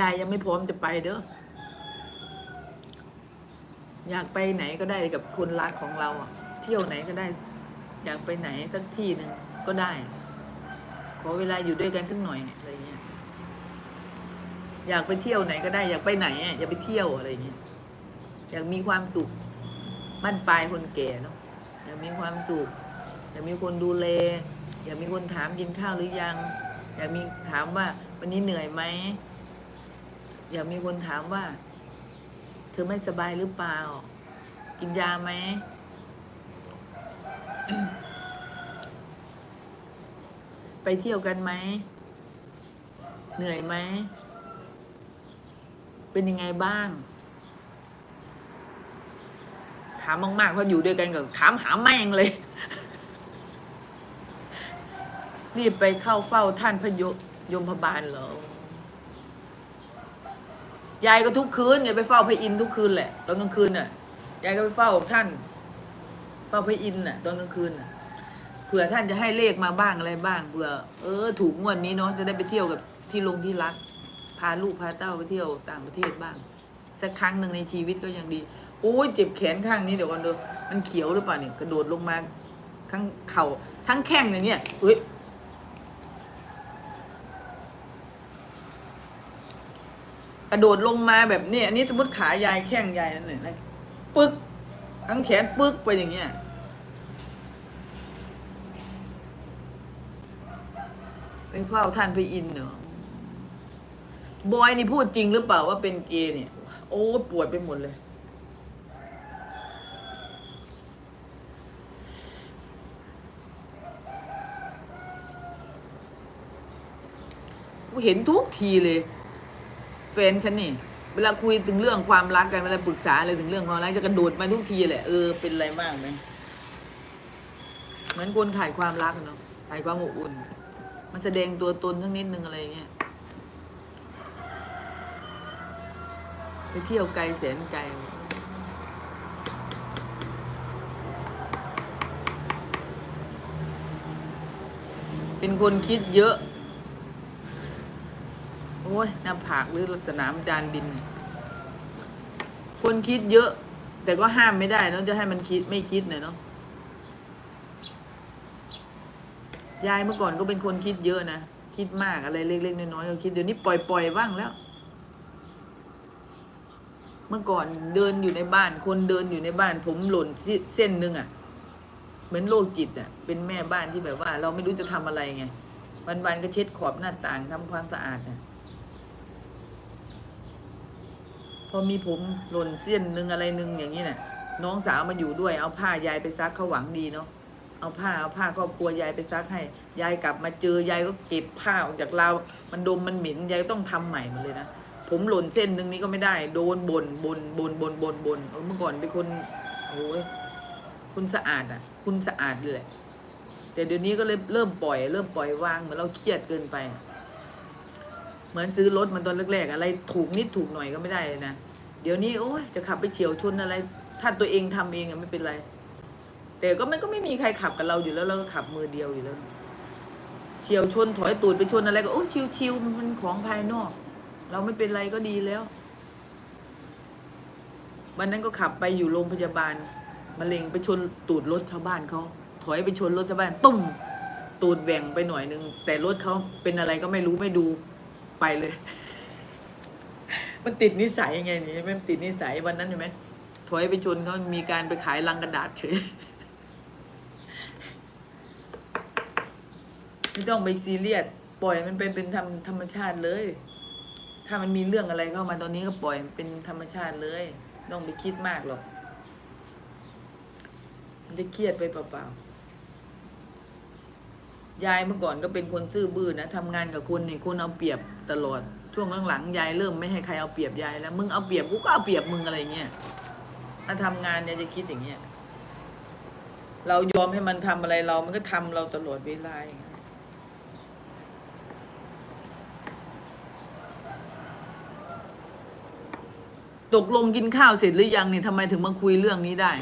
ยายยังไม่พร้อมจะไปเด้อ อยากไปไหนก็ได้กับคนรักของเราอะเที่ยวไหนก็ได้ อยากไปไหนสักที่หนึ่งก็ได้ ขอเวลาอยู่ด้วยกันสักหน่อยอะไรเงี้ย อยากไปเที่ยวไหนก็ได้ อยากไปไหนอะอยากไปเที่ยวอะไรเงี้ย อยากมีความสุขบ้านปลายคนแก่เนาะ อยากมีความสุข อยากมีคนดูแล อยากมีคนถามกินข้าวหรือยัง อยากมีถามว่าวันนี้เหนื่อยไหม อย่ามีคนถามว่า เธอไม่สบายหรือเปล่า กินยาไหมไปเที่ยวกันไหม เหนื่อยไหม เป็นยังไงบ้าง ถามมากๆเพราะอยู่ด้วยกันกับถามหาแม่งเลย รีบไปเข้าเฝ้าท่านพระยยมพบาลเหรอ ยายก็ทุกคืนยายไปเฝ้าพระอินทร์ทุกคืนแหละตอนกลางคืนน่ะยายก็ไปเฝ้าท่านเฝ้าพระอินทร์น่ะตอนกลางคืนน่ะเผื่อท่านจะให้เลขมาบ้างอะไรบ้างเผื่อเออ ถูกงวดนี้เนาะจะได้ไปเที่ยวกับที่ลงที่รัก พาลูกพาเต้าไปเที่ยวต่างประเทศบ้าง สักครั้งหนึ่งในชีวิตก็ยังดีโอ้ยเจ็บแขนข้างนี้เดี๋ยวก่อนดูมันเขียวหรือเปล่าเนี่ยกระโดดลงมาทั้งเข่าทั้งแข้งเลยเนี่ยเฮ้ย กระโดดลงมาแบบนี้อันนี้สมมติขายายแข้งยายนั่นเลยนะปึ๊กทั้งแขนปึ๊กไปอย่างเงี้ยไปเฝ้าท่านพระอินทร์เนาะบอยนี่พูดจริงหรือเปล่าว่าเป็นเกย์เนี่ย โอ้ปวดไปหมดเลยกูเห็นทุกทีเลย แฟนฉันนี่ เวลาคุยถึงเรื่องความรักกันเวลาปรึกษาอะไรถึงเรื่องความรักจะกระโดดมาทุกทีแหละเออเป็นอะไรมากไหมเหมือนคนขาดความรักเนาะขาดความอบอุ่น มันแสดงตัวตนสักนิดนึงอะไรเงี้ยไปเที่ยวไกลแสนไกลเป็นคนคิดเยอะ โอ้ยหน้าผากหรือสนามจานบิน คนคิดเยอะ แต่ก็ห้ามไม่ได้เนะจะให้มันคิดไม่คิดหน่อยเนาะยายเมื่อก่อนก็เป็นคนคิดเยอะนะ คิดมากอะไรเล็กๆน้อยๆก็คิดเดี๋ยวนี้ปล่อยๆบ้างแล้ว เมื่อก่อนเดินอยู่ในบ้าน คนเดินอยู่ในบ้าน ผมหล่นเส้นหนึ่งอะ่ะ เหมือนโรคจิตอะ่ะ เป็นแม่บ้านที่แบบว่า เราไม่รู้จะทำอะไรไงวันๆก็เช็ดขอบหน้าต่างทำความสะอาดอะ พอมีผมหล่นเสี้ยนหนึ่งอะไรหนึ่งอย่างนี้น่ะ น้องสาวมาอยู่ด้วย เอาผ้ายายไปซักเขาหวังดีเนาะเอาผ้าเอาผ้าครอบครัวยายไปซักให้ ยายกลับมาเจอยายก็เก็บผ้าออกจากเรามันดมมันเหม็นยายต้องทำใหม่หมดเลยนะผมหล่นเส้นหนึ่งนี้ก็ไม่ได้ โดนบนบนบนบนบนบนเออเมื่อก่อนเป็นคนโอ้ยคุณสะอาดอะ คุณสะอาดเลยแหละแต่เดี๋ยวนี้ก็เลยเริ่มปล่อย เริ่มปล่อยวางเหมือนเราเครียดเกินไป เหมือนซื้อรถมันตอนแรกๆอะไรถูกนิดถูกหน่อยก็ไม่ได้เลยนะเดี๋ยวนี้โอ้ยจะขับไปเฉียวชนอะไร ถ้าตัวเองทำเองอะไม่เป็นไร แต่ก็มันก็ไม่มีใครขับกับเราอยู่แล้วเราก็ขับมือเดียวอยู่แล้วเฉียวชนถอยตูดไปชนอะไรก็โอ้ชิวๆมันเป็นของภายนอก เราไม่เป็นไรก็ดีแล้ววันนั้นก็ขับไปอยู่โรงพยาบาลมะเร็งไปชนตูดรถชาวบ้านเขาถอยไปชนรถชาวบ้านตุ้มตูดแหว่งไปหน่อยนึงแต่รถเขาเป็นอะไรก็ไม่รู้ไม่ดู ไปเลย มันติดนิสัยยังไงนี่มันติดนิสัยวันนั้นเห็นไหมถอยไปชนเขามีการไปขายลังกระดาษเฉยไม่ต้องไปซีเรียสปล่อยมันเป็นเป็นธรรมธรรมชาติเลย ถ้ามันมีเรื่องอะไรเข้ามาตอนนี้ก็ปล่อยเป็นธรรมชาติเลยต้องไปคิดมากหรอก มันจะเครียดไปเปล่าๆ ยายเมื่อก่อนก็เป็นคนซื่อบื้อนะทำงานกับคนนี่ยคนเอาเปรียบตลอดช่วงหลังๆยายเริ่มไม่ให้ใครเอาเปรียบยายแล้วมึงเอาเปรียบกูก็เอาเปรียบมึงอะไรเงี้ยถ้าทำงานเนี่ยจะคิดอย่างเงี้ยเรายอมให้มันทำอะไรเรา มันก็ทำเราตลอดเวลาตกลงกินข้าวเสร็จหรือยังเนี่ยทำไมถึงมาคุยเรื่องนี้ได้